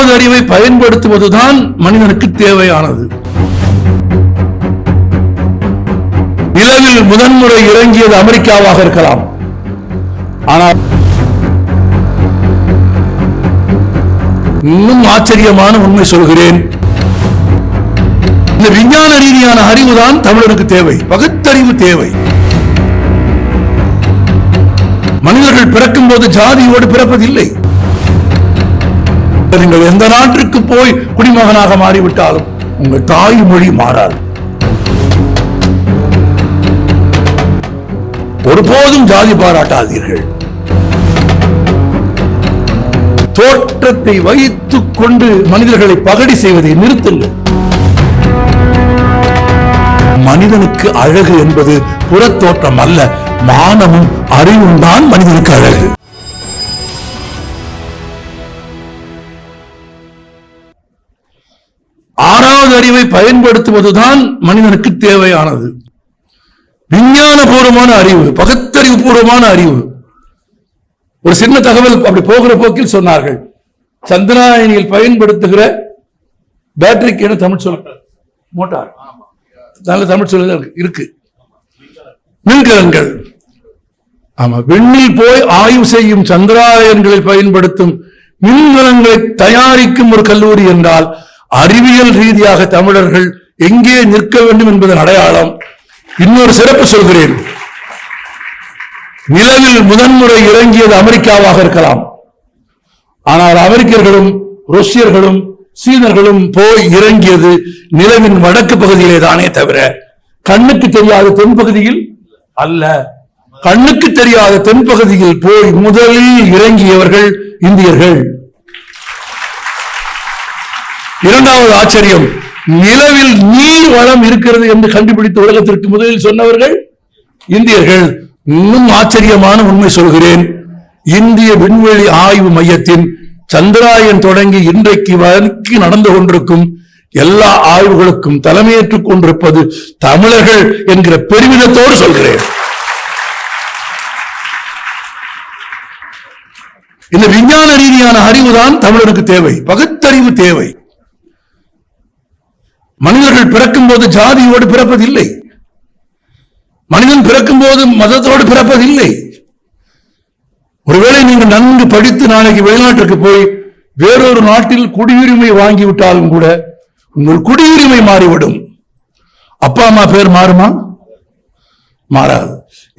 ஆறாவது அறிவை பயன்படுத்துவதுதான் மனிதனுக்கு தேவையானது. நிலவில் முதன்முறை இறங்கியது அமெரிக்காவாக இருக்கலாம். ஆனால் இன்னும் ஆச்சரியமான உண்மை சொல்கிறேன். இந்த விஞ்ஞான ரீதியான அறிவுதான் தமிழருக்கு தேவை. பகுத்தறிவு தேவை. மனிதர்கள் பிறக்கும் போது ஜாதியோடு பிறப்பதில்லை. நீங்கள் எந்த நாட்டிற்கு போய் குடிமகனாக மாறிவிட்டாலும் உங்கள் தாய்மொழி மாறாது. ஒருபோதும் ஜாதி பாராட்டாதீர்கள். தோற்றத்தை வைத்துக் கொண்டு மனிதர்களை பகடி செய்வதை நிறுத்துங்கள். மனிதனுக்கு அழகு என்பது புறத்தோற்றம் அல்ல மானமும் அறிவும் தான் மனிதனுக்கு அழகு. ஆறாவது அறிவை பயன்படுத்துவதுதான் மனிதனுக்கு தேவையானது. விஞ்ஞானபூர்வமான அறிவு பகுத்தறிவு பூர்வமான அறிவு. ஒரு சின்ன தகவல் அப்படி போகிற போக்கில் சொன்னார்கள். சந்திராயணியில் பயன்படுத்துகிற பேட்டரிக்கு என்ன தமிழ் சொல்ல மோட்டார். நல்ல தமிழ் சொல்ல இருக்கு. மின்கலன்கள். ஆமா விண்ணில் போய் ஆய்வு செய்யும் சந்திராயன்களை பயன்படுத்தும் மின்கலங்களை தயாரிக்கும் ஒரு கல்லூரி என்றால் அறிவியல் ரீதியாக தமிழர்கள் எங்கே நிற்க வேண்டும் என்பதன் அடையாளம் இன்னொரு சிறப்பு சொல்கிறேன். நிலவில் முதன்முறை இறங்கியது அமெரிக்காவாக இருக்கலாம். ஆனால் அமெரிக்கர்களும் ருஷ்யர்களும் சீனர்களும் போய் இறங்கியது நிலவின் வடக்கு பகுதியிலே தானே தவிர கண்ணுக்கு தெரியாத தென்பகுதியில் அல்ல. கண்ணுக்கு தெரியாத தென்பகுதியில் போய் முதலில் இறங்கியவர்கள் இந்தியர்கள். இரண்டாவது ஆச்சரியம் நிலவில் நீர் வளம் இருக்கிறது என்று கண்டுபிடித்து உலகத்திற்கு முதலில் சொன்னவர்கள் இந்தியர்கள். இன்னும் ஆச்சரியமான உண்மை சொல்கிறேன். இந்திய விண்வெளி ஆய்வு மையத்தின் சந்திராயன் தொடங்கி இன்றைக்கு வரைக்கும் நடந்து கொண்டிருக்கும் எல்லா ஆய்வுகளுக்கும் தலைமையேற்றுக் கொண்டிருப்பது தமிழர்கள் என்கிற பெருமிதத்தோடு சொல்கிறேன். இந்த விஞ்ஞான ரீதியான அறிவுதான் தமிழருக்கு தேவை. பகுத்தறிவு தேவை. மனிதர்கள் பிறக்கும் போது ஜாதியோடு பிறப்பதில்லை. மனிதன் பிறக்கும் போது மதத்தோடு பிறப்பதில்லை. ஒருவேளை நீங்கள் நன்கு படித்து நாளைக்கு வெளிநாட்டுக்கு போய் வேறொரு நாட்டில் குடியுரிமை வாங்கிவிட்டாலும் கூட உங்கள் குடியுரிமை மாறிவிடும். அப்பா அம்மா பேர் மாறுமா? மாறாது.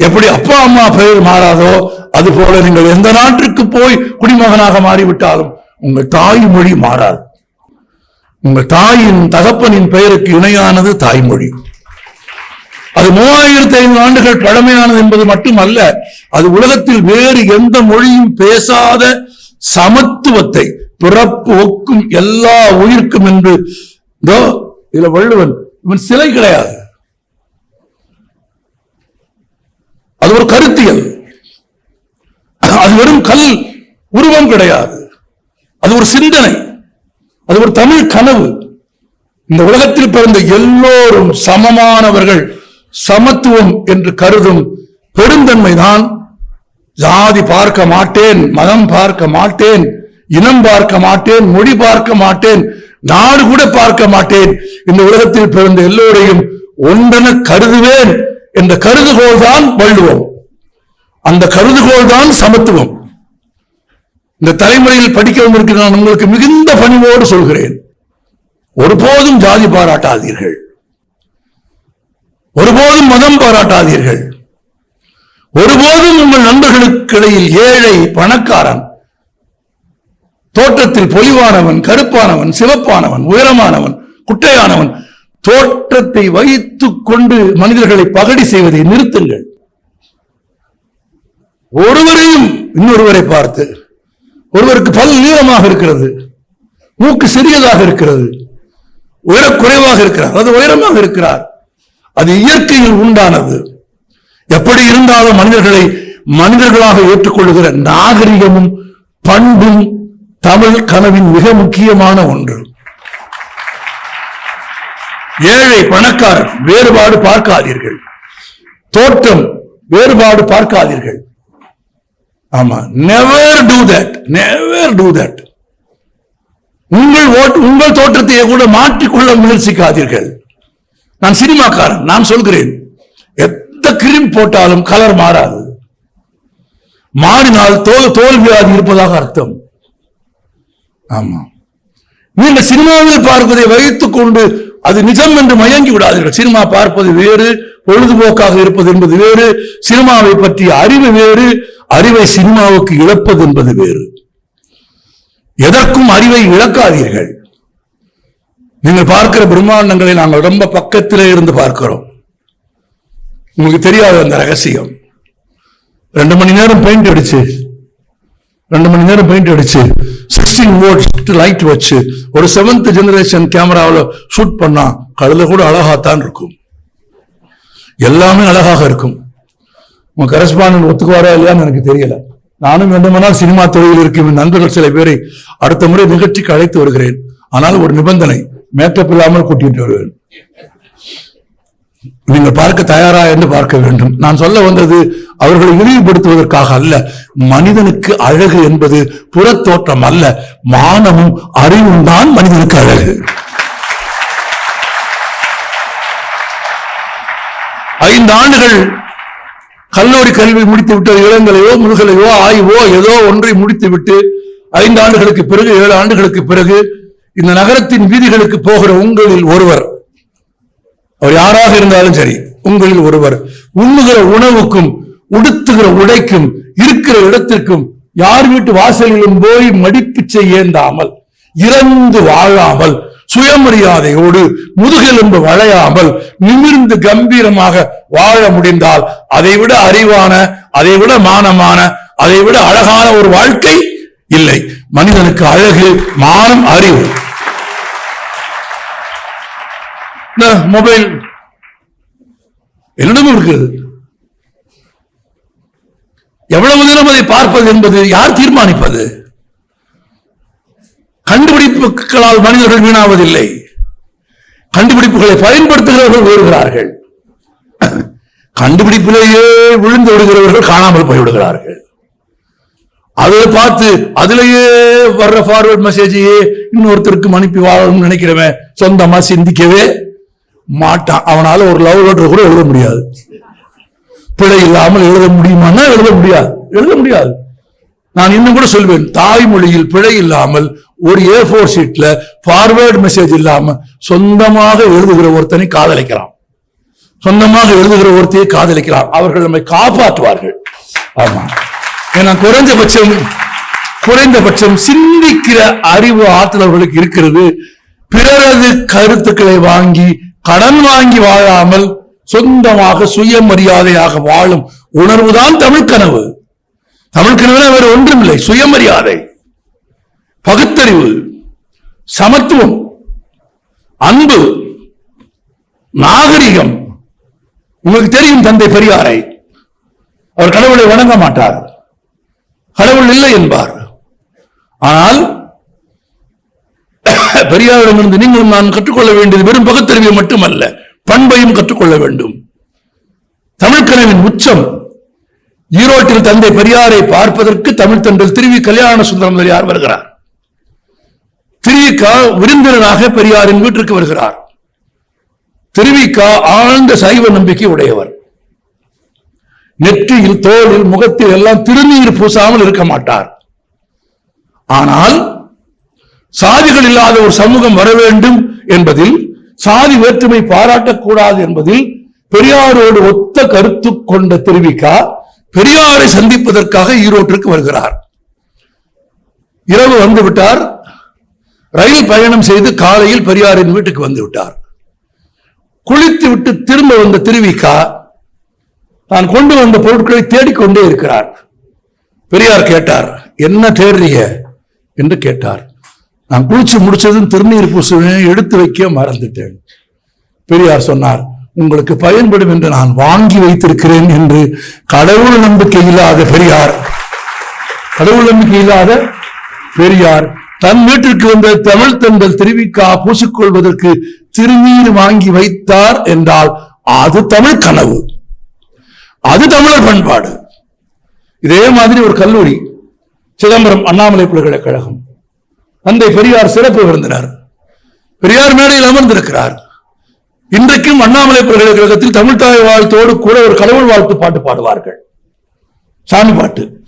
எப்படி அப்பா அம்மா பெயர் மாறாதோ அது போல நீங்கள் எந்த நாட்டிற்கு போய் குடிமகனாக மாறிவிட்டாலும் உங்கள் தாய்மொழி மாறாது. உங்கள் தாயின் தகப்பனின் பெயருக்கு இணையானது தாய்மொழி. அது மூவாயிரத்தி ஐநூறு ஆண்டுகள் பழமையானது என்பது மட்டுமல்ல அது உலகத்தில் வேறு எந்த மொழியும் பேசாத சமத்துவத்தை பிறப்பு ஒக்கும் எல்லா உயிர்க்கும் என்று இதோ இதுல வள்ளுவன் இவன் சிலை கிடையாது. அது ஒரு கருத்தியல். அது வெறும் கல் உருவம் கிடையாது. அது ஒரு சிந்தனை. அது ஒரு தமிழ் கனவு. இந்த உலகத்தில் பிறந்த எல்லோரும் சமமானவர்கள் சமத்துவம் என்று கருதும் பெருந்தன்மைதான். ஜாதி பார்க்க மாட்டேன் மதம் பார்க்க மாட்டேன் இனம் பார்க்க மாட்டேன் மொழி பார்க்க மாட்டேன் நாடு கூட பார்க்க மாட்டேன். இந்த உலகத்தில் பிறந்த எல்லோரையும் ஒன்றென கருதுவேன் என்ற கருதுகோள் தான் வள்ளுவம். அந்த கருதுகோள் தான் சமத்துவம். இந்த தலைமுறையில் படிக்க வந்திருக்கிற நான் உங்களுக்கு மிகுந்த பணிவோடு சொல்கிறேன். ஒருபோதும் ஜாதி பாராட்டாதீர்கள். ஒருபோதும் மதம் பாராட்டாதீர்கள். ஒருபோதும் உங்கள் நண்பர்களுக்கு இடையில் ஏழை பணக்காரன் தோற்றத்தில் பொலிவானவன் கருப்பானவன் சிவப்பானவன் உயரமானவன் குட்டையானவன் தோற்றத்தை வைத்துக் கொண்டு மனிதர்களை பகடி செய்வதை நிறுத்துங்கள். ஒருவரையும் இன்னொருவரை பார்த்து ஒருவருக்கு பல் நீளமாக இருக்கிறது மூக்கு சிறியதாக இருக்கிறது உயர குறைவாக இருக்கிறார் அது உயரமாக இருக்கிறார். அது இயற்கையில் உண்டானது. எப்படி இருந்தாலும் மனிதர்களை மனிதர்களாக ஏற்றுக்கொள்ளுகிற நாகரிகமும் பண்பும் தமிழ் கனவின் மிக முக்கியமான ஒன்று. ஏழை பணக்காரன் வேறுபாடு பார்க்காதீர்கள். தோற்றம் வேறுபாடு பார்க்காதீர்கள். ஆமா. Never do that never do that உங்கள் ஓட்டு உங்கள் தோற்றத்தையே கூட மாற்றிக்கொள்ள முயற்சிக்காதீர்கள். நான் சினிமாக்காரன் நான் சொல்கிறேன். எந்த கிரீம் போட்டாலும் கலர் மாறாது. மாறினால் தோல் தோல்வியாதி இருப்பதாக அர்த்தம். ஆமா. நீங்கள் சினிமாவில் பார்ப்பதை வைத்துக் கொண்டு அது நிஜம் என்று மயங்கி விடாதீர்கள். சினிமா பார்ப்பது வேறு பொழுதுபோக்காக இருப்பது என்பது வேறு சினிமாவை பற்றிய அறிவு வேறு அறிவை சினிமாவுக்கு இழப்பது என்பது வேறு. எதற்கும் அறிவை இழக்காதீர்கள். நீங்கள் பார்க்கிற பிரம்மாண்டங்களை நாங்கள் ரொம்ப பக்கத்திலே இருந்து பார்க்கிறோம். உங்களுக்கு தெரியாது அந்த ரகசியம். ரெண்டு மணி நேரம் பெயிண்ட் அடிச்சு ரெண்டு மணி நேரம் பெயிண்ட் அடிச்சு சிக்ஸ்டீன் வோல்ட் லைட் வச்சு ஒரு செவன்த் ஜெனரேஷன் கேமராவில் ஷூட் பண்ணா கழுத கூட அழகாத்தான் இருக்கும். எல்லாமே அழகாக இருக்கும். உங்க கரஸ்பாண்ட் ஒத்துக்குவாரா இல்லையான்னு எனக்கு தெரியல. நானும் வேண்டுமானால் சினிமா துறையில் இருக்கும் என் நண்பர்கள் சில பேரை அடுத்த முறை நிகழ்ச்சிக்கு அழைத்து வருகிறேன். ஆனால் ஒரு நிபந்தனை மேக்கப் இல்லாமல் கூட்டிட்டு வருவேன். நீங்கள் பார்க்க தயாரா என்று பார்க்க வேண்டும். நான் சொல்ல வந்தது அவர்களை இழிவுபடுத்துவதற்காக அல்ல. மனிதனுக்கு அழகு என்பது புறத்தோற்றம் அல்ல. மானமும் அறிவும் தான் மனிதனுக்கு அழகு. ஐந்து ஆண்டுகள் கல்லூரி கல்வி முடித்து விட்ட இளங்கலையோ முதுகலையோ ஆய்வோ ஏதோ ஒன்றை முடித்து விட்டு ஐந்து ஆண்டுகளுக்கு பிறகு ஏழு ஆண்டுகளுக்கு பிறகு இந்த நகரத்தின் வீதிகளுக்கு போகிற உங்களில் ஒருவர் அவர் யாராக இருந்தாலும் சரி உங்களில் ஒருவர் உண்ணுகிற உணவுக்கும் உடுத்துகிற உடைக்கும் இருக்கிற இடத்திற்கும் யார் வீட்டு வாசலிலும் போய் மடிப்பு செய்யேந்தாமல் இறந்து வாழாமல் சுயமரியாதையோடு முதுகெலும்பு வளையாமல் நிமிர்ந்து கம்பீரமாக வாழ முடிந்தால் அதைவிட அறிவான அதைவிட மானமான அதைவிட அழகான ஒரு வாழ்க்கை இல்லை. மனிதனுக்கு அழகு மானம் அறிவு. இந்த மொபைல் என்னிடமும் இருக்குது. எவ்வளவு நேரம் அதை பார்ப்பது என்பது யார் தீர்மானிப்பது? கண்டுபிடிப்புகளால் மனிதர்கள் வீணாவதில்லை. கண்டுபிடிப்புகளை பயன்படுத்துகிறவர்கள் வருகிறார்கள் கண்டுபிடிப்பிலேயே விழுந்து விடுகிறவர்கள் காணாமல் போய்விடுகிறார்கள். அதை பார்த்து அதிலேயே வர்ற ஃபார்வர்ட் மெசேஜையே இன்னொருத்தருக்கு அனுப்பி வாழணும்னு நினைக்கிறவன் சொந்தமா சிந்திக்கவே மாட்டான். அவனால ஒரு லவ் லெட்டர் கூட எழுத முடியாது. பிழை இல்லாமல் எழுத முடியுமான்னா எழுத முடியாது. எழுத முடியாது. நான் இன்னும் கூட சொல்வேன் தாய்மொழியில் பிழை இல்லாமல் ஒரு ஏ ஃபோர் ஷீட்ல ஃபார்வேர்டு மெசேஜ் இல்லாம சொந்தமாக எழுதுகிற ஒருத்தனை காதலிக்கிறான். சொந்தமாக எழுதுகிற ஒருத்தையை காதலிக்கிறான். அவர்கள் நம்மை காப்பாற்றுவார்கள். ஆமா. ஏன்னா குறைஞ்சபட்சம் குறைந்தபட்சம் சிந்திக்கிற அறிவு ஆற்றல் அவர்களுக்கு இருக்கிறது. பிறரது கருத்துக்களை வாங்கி கடன் வாங்கி வாழாமல் சொந்தமாக சுயமரியாதையாக வாழும் உணர்வுதான் தமிழ் கனவு. தமிழ் கனவுல வேறு ஒன்றுமில்லை. சுயமரியாதை. பகுத்தறிவு சமத்துவம் அன்பு நாகரிகம். உங்களுக்கு தெரியும் தந்தை பெரியாரை. அவர் கடவுளை வணங்க மாட்டார். கடவுள் இல்லை என்பார். ஆனால் பெரியாரிடமிருந்து நீங்களும் நான் கற்றுக்கொள்ள வேண்டியது வெறும் பகுத்தறிவை மட்டுமல்ல பண்பையும் கற்றுக்கொள்ள வேண்டும். தமிழ்கனவின் உச்சம். ஈரோட்டில் தந்தை பெரியாரை பார்ப்பதற்கு தமிழ் தன்றில் திருவி கல்யாண சுந்தரம் யார் வருகிறார்? திருவிக்கா விருந்தினராக பெரியாரின் வீட்டிற்கு வருகிறார். திருவிக்கா ஆழ்ந்த சைவ நம்பிக்கை உடையவர். நெற்றியில் தோளில் முகத்தில் எல்லாம் திருநீர் பூசாமல் இருக்க மாட்டார். ஆனால் சாதிகள் இல்லாத ஒரு சமூகம் வர வேண்டும் என்பதில் சாதி வேற்றுமை பாராட்டக்கூடாது என்பதில் பெரியாரோடு ஒத்த கருத்து கொண்ட திருவிக்கா பெரியாரை சந்திப்பதற்காக ஈரோட்டிற்கு வருகிறார். இரவு வந்துவிட்டார் ரயில் பயணம் செய்து காலையில் பெரியாரின் வீட்டுக்கு வந்து விட்டார். குளித்து விட்டு திரும்ப வந்த திருவிக்கா தான் கொண்டு வந்த பொருட்களை தேடிக்கொண்டே இருக்கிறார். பெரியார் கேட்டார் என்ன தேடுறீங்க? என்று கேட்டார். நான் குளிச்சு முடிச்சதும் திருநீர் பூசுவேன் எடுத்து வைக்க மறந்துட்டேன். பெரியார் சொன்னார் உங்களுக்கு பயன்படும் என்று நான் வாங்கி வைத்திருக்கிறேன் என்று கடவுள் நம்பிக்கை இல்லாத பெரியார். கடவுள் நம்பிக்கை இல்லாத பெரியார் தன் வீட்டிற்கு வந்த தமிழ் தங்கள் திருவிக்கா பூசிக்கொள்வதற்கு திருநீர் வாங்கி வைத்தார் என்றால் அது தமிழ் கனவு. அது தமிழர் பண்பாடு. இதே மாதிரி ஒரு கல்லூரி சிதம்பரம் அண்ணாமலை பல்கலைக்கழகம். தந்தை பெரியார் சிறப்பு விருந்தினர். பெரியார் மேடையில் அமர்ந்திருக்கிறார். இன்றைக்கும் அண்ணாமலை பல்கலைக்கழகத்தில் தமிழ்தாய் வாழ்த்தோடு கூட ஒரு கடவுள் வாழ்த்து பாட்டு பாடுவார்கள். சாமி பாட்டு.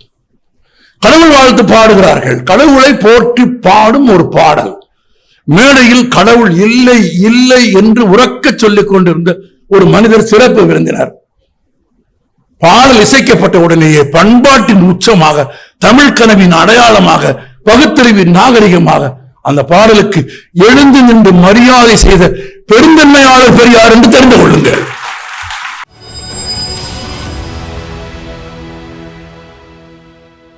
கடவுள் வாழ்த்து பாடுகிறார்கள். கடவுளை போற்றி பாடும் ஒரு பாடல். மேடையில் கடவுள் இல்லை இல்லை என்று உறக்க சொல்லிக் கொண்டிருந்த ஒரு மனிதர் சிறப்பு விருந்தினர். பாடல் இசைக்கப்பட்ட உடனேயே பண்பாட்டின் உச்சமாக தமிழ் கனவின் அடையாளமாக பகுத்தறிவின் நாகரிகமாக அந்த பாடலுக்கு எழுந்து நின்று மரியாதை செய்த பெருந்தன்மையாளர் பெரியார் என்று தெரிந்து கொள்ளுங்கள்.